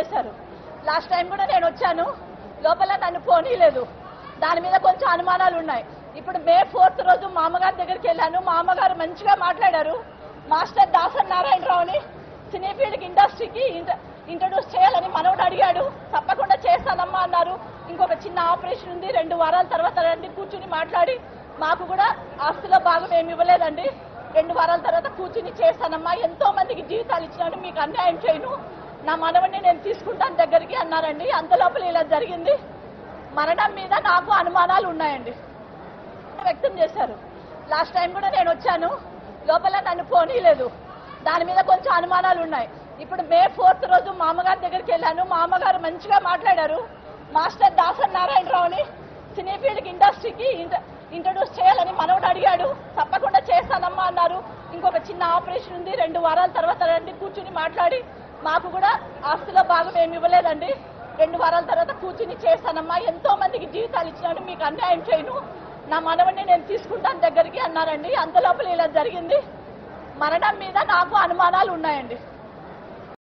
చేశారు. Last time కూడా నేను వచ్చాను. లోపల నన్ను పోనీలేదు దాని మీద కొంచెం అనుమానాలు ఉన్నాయి. ఇప్పుడు మే ఫోర్త్ రోజు మా అమ్మగారి దగ్గరికి వెళ్ళాను. మా అమ్మగారు మంచిగా మాట్లాడారు. మాస్టర్ దాసన్ నారాయణరావుని సినీ ఫీల్డ్ ఇండస్ట్రీకి ఇంట్రడ్యూస్ చేయాలని మనవడు అడిగాడు. తప్పకుండా చేస్తానమ్మా అన్నారు. ఇంకొక చిన్న ఆపరేషన్ ఉంది. రెండు వారాల తర్వాత రండి కూర్చుని మాట్లాడి. మాకు కూడా ఆస్తిలో భాగం ఏమి ఇవ్వలేదండి. రెండు వారాల తర్వాత కూర్చుని చేస్తానమ్మా. ఎంతో మందికి జీవితాలు ఇచ్చినాను మీకు అన్యాయం చేయను. నా మనవడిని నేను తీసుకుంటాను దగ్గరికి అన్నారండి. అంత లోపల ఇలా జరిగింది. మరణం మీద నాకు అనుమానాలు ఉన్నాయండి. వ్యక్తం చేశారు. లాస్ట్ టైం కూడా నేను వచ్చాను. లోపల నన్ను పోనీలేదు దాని మీద కొంచెం అనుమానాలు ఉన్నాయి. ఇప్పుడు మే ఫోర్త్ రోజు మామగారి దగ్గరికి వెళ్ళాను. మా అమ్మగారు మంచిగా మాట్లాడారు. మాస్టర్ దాసన్ నారాయణరావుని సినీ ఫీల్డ్ ఇండస్ట్రీకి ఇంట్రడ్యూస్ చేయాలని మనవడు అడిగాడు. తప్పకుండా చేస్తానమ్మా అన్నారు. ఇంకొక చిన్న ఆపరేషన్ ఉంది. రెండు వారాల తర్వాత రండి కూర్చుని మాట్లాడి మాకు కూడా ఆస్తిలో భాగం ఏమి ఇవ్వలేదండి. రెండు వారాల తర్వాత కూర్చుని చేస్తానమ్మా ఎంతో మందికి జీవితాలు ఇచ్చినాను మీకు అన్యాయం చేయను. నా మనవడిని నేను తీసుకుంటాను దగ్గరికి అన్నారండి. అంత లోపల ఇలా జరిగింది. మరణం మీద నాకు అనుమానాలు ఉన్నాయండి.